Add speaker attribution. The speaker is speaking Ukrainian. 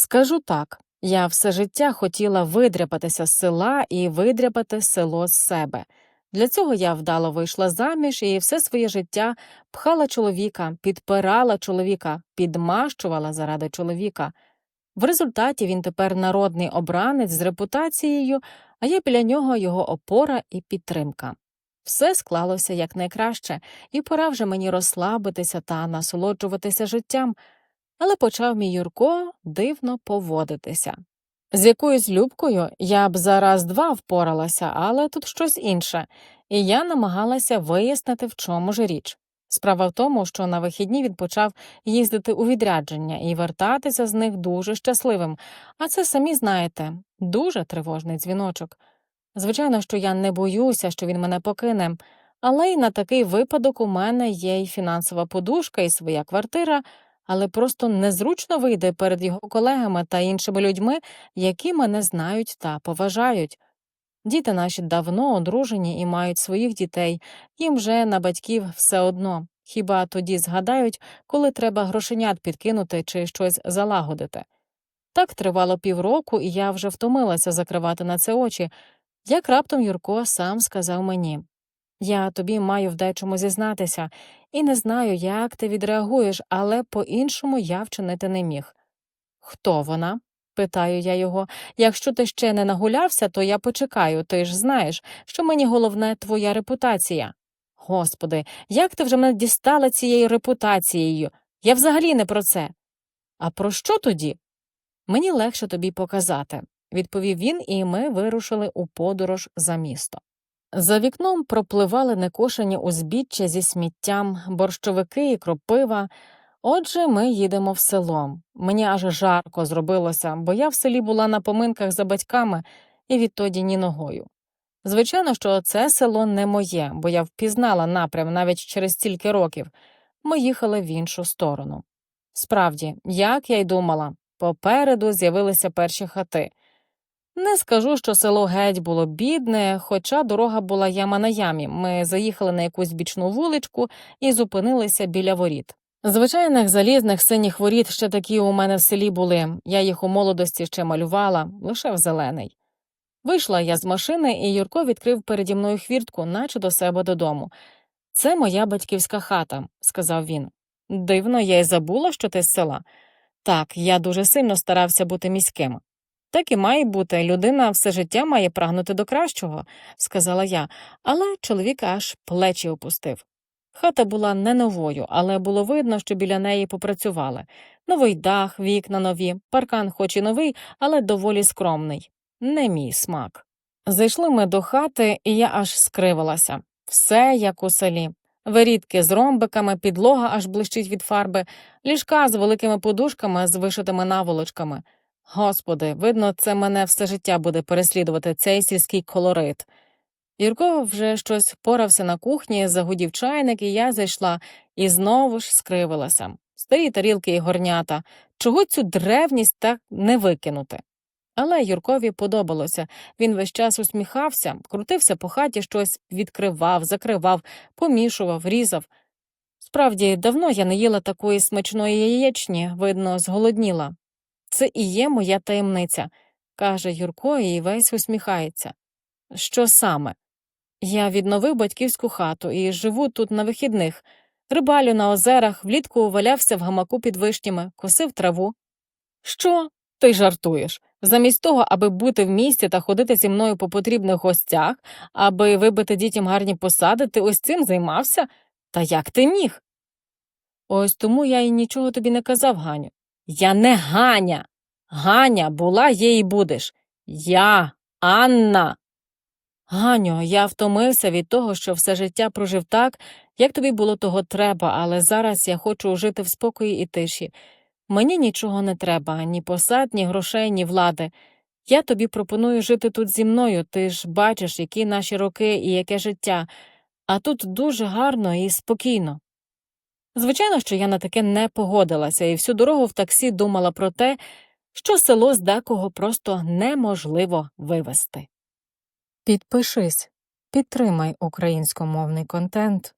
Speaker 1: Скажу так, я все життя хотіла видряпатися з села і видряпати село з себе. Для цього я вдало вийшла заміж і все своє життя пхала чоловіка, підпирала чоловіка, підмащувала заради чоловіка. В результаті він тепер народний обранець з репутацією, а я біля нього його опора і підтримка. Все склалося якнайкраще, і пора вже мені розслабитися та насолоджуватися життям, але почав мій Юрко дивно поводитися. З якоюсь любкою я б за раз-два впоралася, але тут щось інше, і я намагалася вияснити, в чому ж річ. Справа в тому, що на вихідні він почав їздити у відрядження і вертатися з них дуже щасливим, а це самі знаєте, дуже тривожний дзвіночок. Звичайно, що я не боюся, що він мене покине, але й на такий випадок у мене є й фінансова подушка, і своя квартира, але просто незручно вийде перед його колегами та іншими людьми, які мене знають та поважають. Діти наші давно одружені і мають своїх дітей, їм вже на батьків все одно. Хіба тоді згадають, коли треба грошенят підкинути чи щось залагодити. Так тривало півроку, і я вже втомилася закривати на це очі, як раптом Юрко сам сказав мені Я тобі маю в дечому зізнатися, і не знаю, як ти відреагуєш, але по-іншому я вчинити не міг. Хто вона? питаю я його. Якщо ти ще не нагулявся, то я почекаю, ти ж знаєш, що мені головне твоя репутація. Господи, як ти вже мене дістала цією репутацією? Я взагалі не про це. А про що тоді? Мені легше тобі показати, відповів він, і ми вирушили у подорож за місто. За вікном пропливали некошені узбіччя зі сміттям, борщовики і кропива. Отже, ми їдемо в село. Мені аж жарко зробилося, бо я в селі була на поминках за батьками і відтоді ні ногою. Звичайно, що це село не моє, бо я впізнала напрям навіть через стільки років. Ми їхали в іншу сторону. Справді, як я й думала, попереду з'явилися перші хати. Не скажу, що село геть було бідне, хоча дорога була яма на ямі. Ми заїхали на якусь бічну вуличку і зупинилися біля воріт. Звичайних залізних синіх воріт ще такі у мене в селі були, я їх у молодості ще малювала, лише в зелений. Вийшла я з машини, і Юрко відкрив переді мною хвіртку, наче до себе додому. Це моя батьківська хата, сказав він. Дивно, я й забула, що ти з села. Так, я дуже сильно старався бути міським. Так і має бути, людина все життя має прагнути до кращого, сказала я, але чоловік аж плечі опустив. Хата була не новою, але було видно, що біля неї попрацювали. Новий дах, вікна нові, паркан, хоч і новий, але доволі скромний. Не мій смак. Зайшли ми до хати, і я аж скривилася. Все як у селі. Вирідки з ромбиками, підлога аж блищить від фарби, ліжка з великими подушками з вишитими наволочками. Господи, видно, це мене все життя буде переслідувати цей сільський колорит. Юрко вже щось порався на кухні, загудів чайник, і я зайшла і знову ж скривилася. Старі тарілки і горнята. Чого цю древність так не викинути? Але Юркові подобалося. Він весь час усміхався, крутився по хаті, щось відкривав, закривав, помішував, різав. Справді, давно я не їла такої смачної яєчні, видно, зголодніла. Це і є моя таємниця, каже Юрко і весь усміхається. Що саме? Я відновив батьківську хату і живу тут на вихідних. Рибалю на озерах, влітку валявся в гамаку під вишнями, косив траву. Що? Ти жартуєш? Замість того, аби бути в місті та ходити зі мною по потрібних гостях, аби вибити дітям гарні посади, ти ось цим займався? Та як ти міг? Ось тому я й нічого тобі не казав, Ганю. Я не Ганя. Ганя була, є і будеш. Я Анна. Ганю, я втомився від того, що все життя прожив так, як тобі було того треба, але зараз я хочу жити в спокої і тиші. Мені нічого не треба, ні посад, ні грошей, ні влади. Я тобі пропоную жити тут зі мною, ти ж бачиш, які наші роки і яке життя, а тут дуже гарно і спокійно. Звичайно, що я на таке не погодилася, і всю дорогу в таксі думала про те, що село з декого просто неможливо вивести. Підпишись, підтримай українськомовний контент.